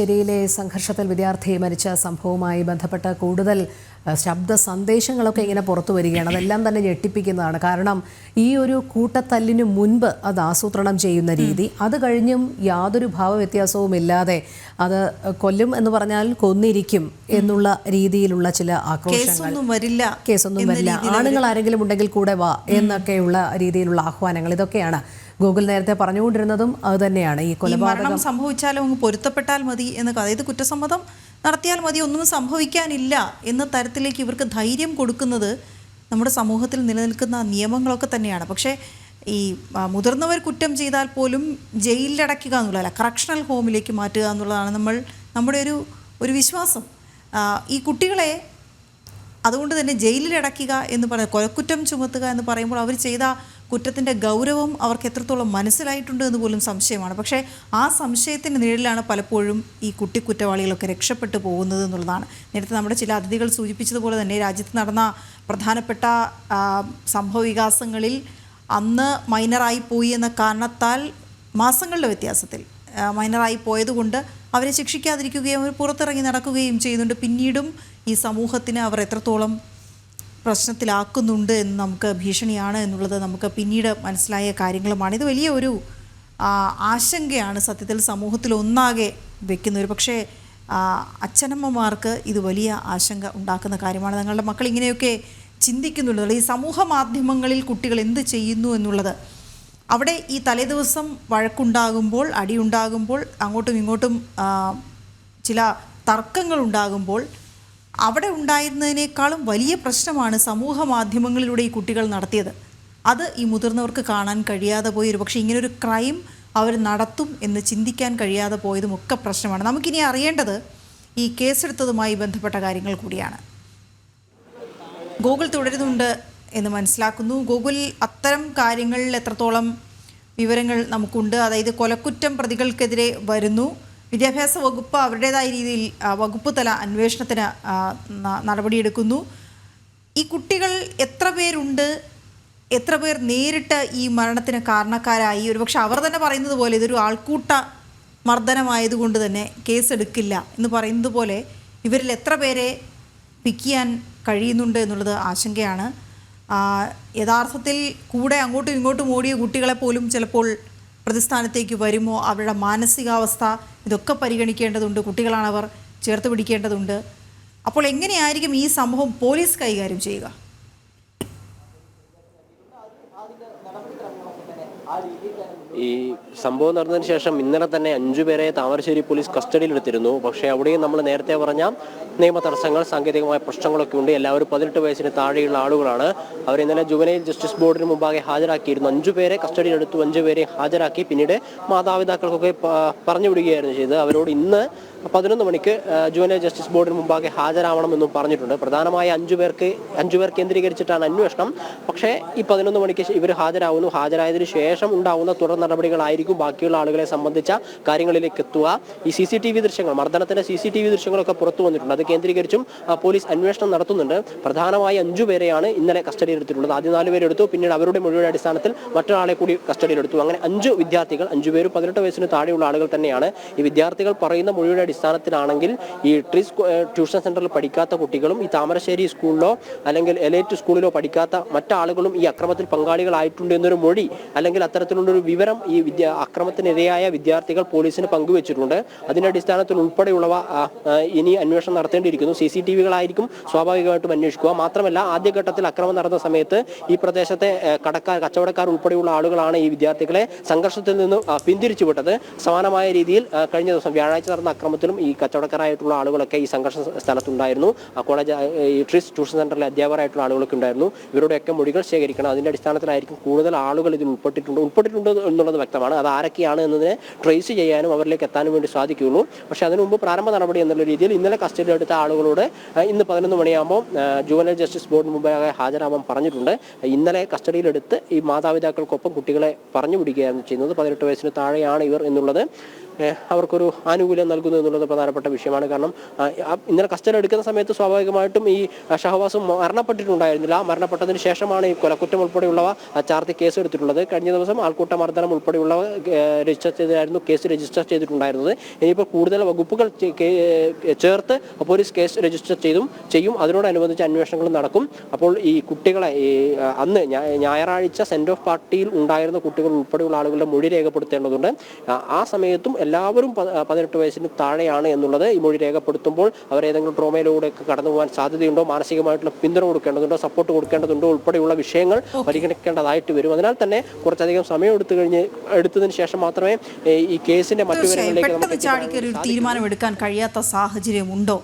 ശരിയിലെ സംഘർഷത്തിൽ വിദ്യാർത്ഥി മരിച്ച സംഭവവുമായി ബന്ധപ്പെട്ട കൂടുതൽ ശബ്ദ സന്ദേശങ്ങളൊക്കെ ഇങ്ങനെ പുറത്തു വരികയാണ്. അതെല്ലാം തന്നെ ഞെട്ടിപ്പിക്കുന്നതാണ്. കാരണം ഈ ഒരു കൂട്ടത്തല്ലിന് മുൻപ് അത് ആസൂത്രണം ചെയ്യുന്ന രീതി അത് കഴിഞ്ഞും യാതൊരു ഭാവവ്യത്യാസവും ഇല്ലാതെ അത് കൊല്ലും എന്ന് പറഞ്ഞാൽ കൊന്നിരിക്കും എന്നുള്ള രീതിയിലുള്ള ചില ആക്രോശങ്ങൾ. വരില്ല കേസൊന്നും വരില്ല. ആണുങ്ങൾ ആരെങ്കിലും ഉണ്ടെങ്കിൽ കൂടെ വാ എന്നൊക്കെയുള്ള രീതിയിലുള്ള ആഹ്വാനങ്ങൾ ഇതൊക്കെയാണ്. ഗൂഗിൾ നേരത്തെ പറഞ്ഞുകൊണ്ടിരുന്നതും അത് തന്നെയാണ്. ഈ കൊലപാതകം സംഭവിച്ചാലും അങ്ങ് പൊരുത്തപ്പെട്ടാൽ മതി എന്ന് അതായത് കുറ്റസമ്മതം നടത്തിയാൽ മതി ഒന്നും സംഭവിക്കാനില്ല എന്ന തരത്തിലേക്ക് ഇവർക്ക് ധൈര്യം കൊടുക്കുന്നത് നമ്മുടെ സമൂഹത്തിൽ നിലനിൽക്കുന്ന നിയമങ്ങളൊക്കെ തന്നെയാണ്. പക്ഷേ ഈ മുതിർന്നവർ കുറ്റം ചെയ്താൽ പോലും ജയിലിലടയ്ക്കുക എന്നുള്ളതല്ല കറക്ഷണൽ ഹോമിലേക്ക് മാറ്റുക എന്നുള്ളതാണ് നമ്മൾ നമ്മുടെ ഒരു ഒരു വിശ്വാസം. ഈ കുട്ടികളെ അതുകൊണ്ട് തന്നെ ജയിലിലടയ്ക്കുക എന്ന് പറയുന്നത് കൊലക്കുറ്റം ചുമത്തുക എന്ന് പറയുമ്പോൾ അവർ ചെയ്ത കുറ്റത്തിന്റെ ഗൗരവം അവർക്ക് എത്രത്തോളം മനസ്സിലായിട്ടുണ്ട് എന്ന് പോലും സംശയമാണ്. പക്ഷേ ആ സംശയത്തിന്റെ നിഴലിലാണ് പലപ്പോഴും ഈ കുട്ടി കുറ്റവാളികളൊക്കെ രക്ഷപ്പെട്ടു പോകുന്നത് എന്നുള്ളതാണ്. നേരത്തെ നമ്മുടെ ചില അതിഥികൾ സൂചിപ്പിച്ചതുപോലെ തന്നെ രാജ്യത്ത് നടന്ന പ്രധാനപ്പെട്ട സംഭവ വികാസങ്ങളിൽ അന്ന് മൈനറായി പോയി എന്ന കാരണത്താൽ മാസങ്ങളുടെ വ്യത്യാസത്തിൽ മൈനറായി പോയതുകൊണ്ട് അവരെ ശിക്ഷിക്കാതിരിക്കുകയും അവർ പുറത്തിറങ്ങി നടക്കുകയും ചെയ്യുന്നുണ്ട്. പിന്നീടും ഈ സമൂഹത്തിന് അവർ എത്രത്തോളം പ്രശ്നത്തിലാക്കുന്നുണ്ട് എന്ന് നമുക്ക് ഭീഷണിയാണ് എന്നുള്ളത് നമുക്ക് പിന്നീട് മനസ്സിലായ കാര്യങ്ങളുമാണ്. ഇത് വലിയ ഒരു ആശങ്കയാണ് സത്യത്തിൽ സമൂഹത്തിൽ ഒന്നാകെ വെക്കുന്ന ഒരു പക്ഷേ അച്ഛനമ്മമാർക്ക് ഇത് വലിയ ആശങ്ക ഉണ്ടാക്കുന്ന കാര്യമാണ്. തങ്ങളുടെ മക്കൾ ഇങ്ങനെയൊക്കെ ചിന്തിക്കുന്നുള്ളത് ഈ സമൂഹ മാധ്യമങ്ങളിൽ കുട്ടികൾ എന്ത് ചെയ്യുന്നു എന്നുള്ളത് അവിടെ ഈ തലേദിവസം വഴക്കുണ്ടാകുമ്പോൾ അടിയുണ്ടാകുമ്പോൾ അങ്ങോട്ടും ഇങ്ങോട്ടും ചില തർക്കങ്ങൾ ഉണ്ടാകുമ്പോൾ അവിടെ ഉണ്ടായിരുന്നതിനേക്കാളും വലിയ പ്രശ്നമാണ് സമൂഹ മാധ്യമങ്ങളിലൂടെ ഈ കുട്ടികൾ നടത്തിയത്. അത് ഈ മുതിർന്നവർക്ക് കാണാൻ കഴിയാതെ പോയി. ഒരു പക്ഷേ ഇങ്ങനൊരു ക്രൈം അവർ നടത്തും എന്ന് ചിന്തിക്കാൻ കഴിയാതെ പോയതും ഒക്കെ പ്രശ്നമാണ്. നമുക്കിനി അറിയേണ്ടത് ഈ കേസെടുത്തതുമായി ബന്ധപ്പെട്ട കാര്യങ്ങൾ കൂടിയാണ്. ഗൂഗിൾ തുടരുന്നുണ്ട്. എന്ന് മനസ്സിലാക്കുന്നു. ഗൂഗിൾ അത്തരം കാര്യങ്ങളിൽ എത്രത്തോളം വിവരങ്ങൾ നമുക്കുണ്ട്. അതായത് കൊലക്കുറ്റം പ്രതികൾക്കെതിരെ വരുന്നു. വിദ്യാഭ്യാസ വകുപ്പ് അവരുടേതായ രീതിയിൽ വകുപ്പ് തല അന്വേഷണത്തിന് നടപടിയെടുക്കുന്നു. ഈ കുട്ടികൾ എത്ര പേരുണ്ട്? എത്ര പേർ നേരിട്ട് ഈ മരണത്തിന് കാരണക്കാരായി? ഒരുപക്ഷെ അവർ തന്നെ പറയുന്നത് പോലെ ഇതൊരു ആൾക്കൂട്ട മർദ്ദനമായതുകൊണ്ട് തന്നെ കേസെടുക്കില്ല എന്ന് പറയുന്നത് പോലെ ഇവരിൽ എത്ര പേരെ പിക്ക് ചെയ്യാൻ കഴിയുന്നുണ്ട് എന്നുള്ളത് ആശങ്കയാണ്. യഥാർത്ഥത്തിൽ കൂടെ അങ്ങോട്ടും ഇങ്ങോട്ടും ഓടിയ കുട്ടികളെ പോലും ചിലപ്പോൾ പ്രതിസ്ഥാനത്തേക്ക് വരുമോ? അവരുടെ മാനസികാവസ്ഥ ഇതൊക്കെ പരിഗണിക്കേണ്ടതുണ്ട്. കുട്ടികളാണവർ ചേർത്ത് പിടിക്കേണ്ടതുണ്ട്. അപ്പോൾ എങ്ങനെയായിരിക്കും ഈ സംഭവം പോലീസ് കൈകാര്യം ചെയ്യുക? ഈ സംഭവം നടന്നതിന് ശേഷം ഇന്നലെ തന്നെ അഞ്ചുപേരെ താമരശ്ശേരി പോലീസ് കസ്റ്റഡിയിലെടുത്തിരുന്നു. പക്ഷേ അവിടെയും നമ്മൾ നേരത്തെ പറഞ്ഞ നിയമ തടസ്സങ്ങൾ സാങ്കേതികമായ പ്രശ്നങ്ങളൊക്കെ ഉണ്ട്. എല്ലാവരും പതിനെട്ട് വയസ്സിന് താഴെയുള്ള ആളുകളാണ്. അവർ ഇന്നലെ ജുവനൈൽ ജസ്റ്റിസ് ബോർഡിന് മുമ്പാകെ ഹാജരാക്കിയിരുന്നു. അഞ്ചുപേരെ കസ്റ്റഡിയിലെടുത്തു അഞ്ചുപേരെ ഹാജരാക്കി. പിന്നീട് മാതാപിതാക്കൾക്കൊക്കെ പറഞ്ഞു വിടുകയായിരുന്നു ചെയ്തത്. അവരോട് ഇന്ന് പതിനൊന്ന് മണിക്ക് ജൂനിയർ ജസ്റ്റിസ് ബോർഡിന് മുമ്പാകെ ഹാജരാവണമെന്നും പറഞ്ഞിട്ടുണ്ട്. പ്രധാനമായ അഞ്ചു പേർക്ക് അഞ്ചു പേർ കേന്ദ്രീകരിച്ചിട്ടാണ് അന്വേഷണം. പക്ഷേ ഈ പതിനൊന്ന് മണിക്ക് ഇവർ ഹാജരാകുന്നു ഹാജരായതിനു ശേഷം ഉണ്ടാവുന്ന തുടർ നടപടികളായിരിക്കും ബാക്കിയുള്ള ആളുകളെ സംബന്ധിച്ച കാര്യങ്ങളിലേക്ക് എത്തുക. ഈ സി സി ടി വി ദൃശ്യങ്ങൾ മർദ്ദനത്തിന്റെ സി സി ടി വി ദൃശ്യങ്ങളൊക്കെ പുറത്തു വന്നിട്ടുണ്ട്. അത് കേന്ദ്രീകരിച്ചും പോലീസ് അന്വേഷണം നടത്തുന്നുണ്ട്. പ്രധാനമായി അഞ്ചു പേരെയാണ് ഇന്നലെ കസ്റ്റഡിയിൽ കസ്റ്റഡിയിലെടുത്തിട്ടുള്ളത്. ആദ്യം നാല് പേരെടുത്തു പിന്നീട് അവരുടെ മൊഴിയുടെ അടിസ്ഥാനത്തിൽ മറ്റൊരാളെ കൂടി കസ്റ്റഡിയിൽ എടുത്തു അങ്ങനെ അഞ്ചു വിദ്യാർത്ഥികൾ അഞ്ചു പേരും പതിനെട്ട് വയസ്സിന് താഴെയുള്ള ആളുകൾ തന്നെയാണ്. ഈ വിദ്യാർത്ഥികൾ പറയുന്ന മൊഴിയുടെ അടിസ്ഥാനത്തിലാണെങ്കിൽ ഈ ട്രീ ട്യൂഷൻ സെന്ററിൽ പഠിക്കാത്ത കുട്ടികളും ഈ താമരശ്ശേരി സ്കൂളിലോ അല്ലെങ്കിൽ എലൈറ്റ് സ്കൂളിലോ പഠിക്കാത്ത മറ്റാളുകളും ഈ അക്രമത്തിൽ പങ്കാളികളായിട്ടുണ്ട് എന്നൊരു മൊഴി അല്ലെങ്കിൽ അത്തരത്തിലുള്ളൊരു വിവരം ഈ വിദ്യ അക്രമത്തിനിരയായ വിദ്യാർത്ഥികൾ പോലീസിന് പങ്കുവച്ചിട്ടുണ്ട്. അതിന്റെ അടിസ്ഥാനത്തിൽ ഉൾപ്പെടെയുള്ളവ ഇനി അന്വേഷണം നടത്തേണ്ടിയിരിക്കുന്നു. സി സി ടി വികളായിരിക്കും സ്വാഭാവികമായിട്ടും അന്വേഷിക്കുക. മാത്രമല്ല ആദ്യഘട്ടത്തിൽ അക്രമം നടന്ന സമയത്ത് ഈ പ്രദേശത്തെ കടക്കാർ കച്ചവടക്കാർ ഉൾപ്പെടെയുള്ള ആളുകളാണ് ഈ വിദ്യാർത്ഥികളെ സംഘർഷത്തിൽ നിന്ന് പിന്തിരിച്ചുവിട്ടത്. പിന്തിരിച്ചു വിട്ടത് സമാനമായ രീതിയിൽ കഴിഞ്ഞ ദിവസം വ്യാഴാഴ്ച നടന്ന അക്രമത്തിലും ഈ കച്ചവടക്കാരായിട്ടുള്ള ആളുകളൊക്കെ ഈ സംഘർഷ സ്ഥലത്തുണ്ടായിരുന്നു. കോളേജ് ഈ ട്രിസ് ട്യൂഷൻ സെന്ററിലെ അധ്യാപകരായിട്ടുള്ള ആളുകളൊക്കെ ഉണ്ടായിരുന്നു. ഇവരുടെയൊക്കെ മൊഴികൾ ശേഖരിക്കണം. അതിന്റെ അടിസ്ഥാനത്തിലായിരിക്കും കൂടുതൽ ആളുകൾ ഇതിൽ ഉൾപ്പെട്ടിട്ടുണ്ട്. ഉൾപ്പെട്ടിട്ടുണ്ട് എന്നുള്ളത് വ്യക്തമാണ്. അത് ആരൊക്കെയാണ് എന്നതിനെ ട്രേസ് ചെയ്യാനും അവരിലേക്ക് എത്താനും വേണ്ടി സാധിക്കുകയുള്ളൂ. പക്ഷേ അതിനു മുമ്പ് പ്രാരംഭ നടപടി എന്നുള്ള രീതിയിൽ ഇന്നലെ കസ്റ്റഡിയിൽ എടുത്ത ആളുകളോട് ഇന്ന് പതിനൊന്ന് മണിയാകുമ്പോൾ ജുവനൽ ജസ്റ്റിസ് ബോർഡ് മുമ്പാകെ ഹാജരാവാൻ പറഞ്ഞിട്ടുണ്ട്. ഇന്നലെ കസ്റ്റഡിയിലെടുത്ത് ഈ മാതാപിതാക്കൾക്കൊപ്പം കുട്ടികളെ പറഞ്ഞു വിടുകയാണ് ചെയ്യുന്നത്. പതിനെട്ട് വയസ്സിന് താഴെയാണ് ഇവർ എന്നുള്ളത്. അവർക്കൊരു ആനുകൂല്യം നൽകുന്നു എന്നുള്ളത് പ്രധാനപ്പെട്ട വിഷയമാണ്. കാരണം ഇന്നലെ കസ്റ്റഡി എടുക്കുന്ന സമയത്ത് സ്വാഭാവികമായിട്ടും ഈ ഷഹവാസ് മരണപ്പെട്ടിട്ടുണ്ടായിരുന്നില്ല. മരണപ്പെട്ടതിന് ശേഷമാണ് ഈ കൊലക്കുറ്റം ഉൾപ്പെടെയുള്ളവ ചാർത്തി കേസ് എടുത്തിട്ടുള്ളത്. കഴിഞ്ഞ ദിവസം ആൾക്കൂട്ട മർദ്ദനം ഉൾപ്പെടെയുള്ളവ ഏഹ്, രജിസ്റ്റർ ചെയ്തായിരുന്നു കേസ് രജിസ്റ്റർ ചെയ്തിട്ടുണ്ടായിരുന്നത്. ഇനിയിപ്പോൾ കൂടുതൽ വകുപ്പുകൾ ചേർത്ത് പോലീസ് കേസ് രജിസ്റ്റർ ചെയ്തും ചെയ്യും. അതിനോടനുബന്ധിച്ച് അന്വേഷണങ്ങളും നടക്കും. അപ്പോൾ ഈ കുട്ടികളെ ഈ അന്ന് ഞായറാഴ്ച സെന്റ് ഓഫ് പാർട്ടിയിൽ ഉണ്ടായിരുന്ന കുട്ടികൾ ഉൾപ്പെടെയുള്ള ആളുകളുടെ മൊഴി രേഖപ്പെടുത്തേണ്ടതുണ്ട്. ആ സമയത്തും എല്ലാവരും പതിനെട്ട് വയസ്സിന് താഴെയാണ് എന്നുള്ളത് ഈ മൊഴി രേഖപ്പെടുത്തുമ്പോൾ അവർ ഏതെങ്കിലും ട്രോമയിലൂടെ കടന്നു പോകാൻ സാധ്യതയുണ്ടോ? മാനസികമായിട്ടുള്ള പിന്തുണ കൊടുക്കേണ്ടതുണ്ടോ? സപ്പോർട്ട് കൊടുക്കേണ്ടതുണ്ടോ? ഉൾപ്പെടെയുള്ള വിഷയങ്ങൾ പരിഗണിക്കേണ്ടതായിട്ട് വരും. അതിനാൽ തന്നെ കുറച്ചധികം സമയം എടുത്തു കഴിഞ്ഞ് എടുത്തതിന് ശേഷം മാത്രമേ ഈ കേസിന്റെ മറ്റു വിവരങ്ങളിലേക്ക് നമുക്ക് ചാടിക്കറി ഒരു തീരുമാനമെടുക്കാൻ കഴിയാത്ത സാഹചര്യമുണ്ടോ?